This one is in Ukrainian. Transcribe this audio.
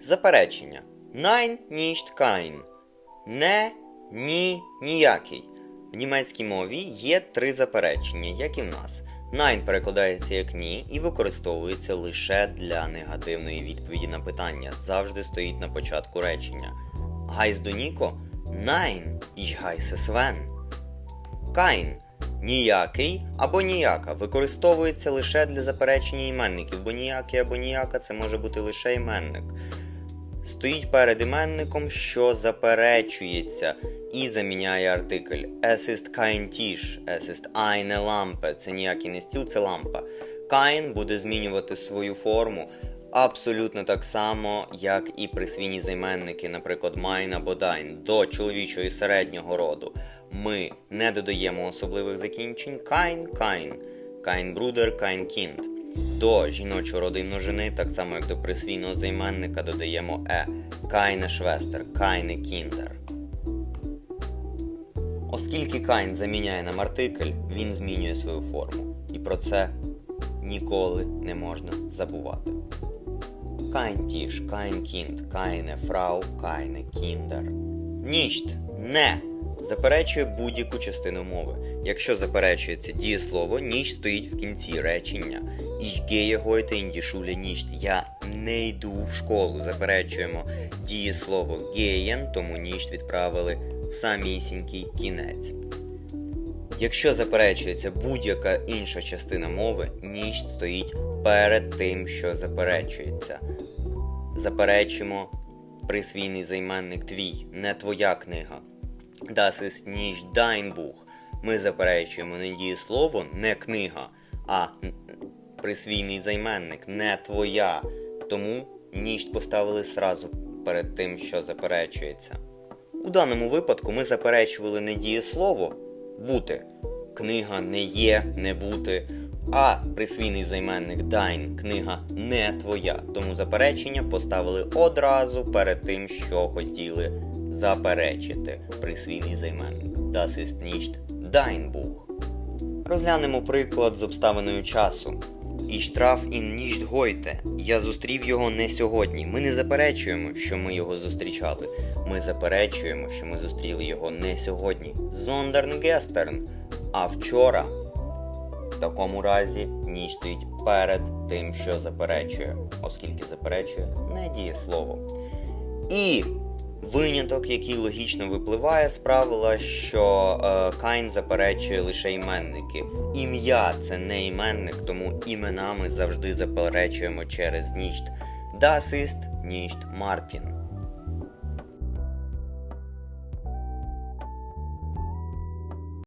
Заперечення. Nein, nicht kein. Не, ні, ніякий. В німецькій мові є три заперечення, як і в нас. Nein перекладається як ні і використовується лише для негативної відповіді на питання. Завжди стоїть на початку речення. Гайс до Ніко? Nein, ich heiße Sven. Кайн ніякий або ніяка використовується лише для заперечення іменників, бо ніякий або ніяка це може бути лише іменник. Стоїть перед іменником, що заперечується, і заміняє артикль. Es ist kein Tisch, es ist eine Lampe. Це ніякий не стіл, це лампа. Kein буде змінювати свою форму абсолютно так само, як і присвійні займенники, наприклад, mein або dein, до чоловічого середнього роду. Ми не додаємо особливих закінчень kein, kein, kein Bruder, kein Kind. До жіночого роду і множини, так само як до присвійного займенника, додаємо е. Keine Schwester, keine Kinder. Оскільки Кайн заміняє нам артикль, він змінює свою форму. І про це ніколи не можна забувати. Kein Tisch, kein Kind, keine Frau, keine Kinder. Nicht – не заперечує будь-яку частину мови. Якщо заперечується дієслово, ніч стоїть в кінці речення. Gehe heute in die Я не йду в школу. Заперечуємо дієслово gehen, тому ніч відправили в самісінький кінець. Якщо заперечується будь-яка інша частина мови, ніч стоїть перед тим, що заперечується. Заперечимо присвійний займенник твій, не твоя книга. Das ist nicht dein Buch. Ми заперечуємо не дієслово, не книга, а присвійний займенник, не твоя. Тому ніч поставили сразу перед тим, що заперечується. У даному випадку ми заперечували не дієслово бути. Книга не є, не бути, а присвійний займенник dein, книга не твоя. Тому заперечення поставили одразу перед тим, що хотіли заперечити присвійний займенник. Das ist nicht dein Buch. Розглянемо приклад з обставиною часу. Ich traf ihn nicht heute. Я зустрів його не сьогодні. Ми не заперечуємо, що ми його зустрічали. Ми заперечуємо, що ми зустріли його не сьогодні. Sondern gestern. А вчора. В такому разі ніч стоїть перед тим, що заперечує, оскільки заперечує не дієслово. І виняток, який логічно випливає з правила, що е, Кайн заперечує лише іменники. Ім'я це не іменник, тому імена ми завжди заперечуємо через ніч Дасист, ніч Martin.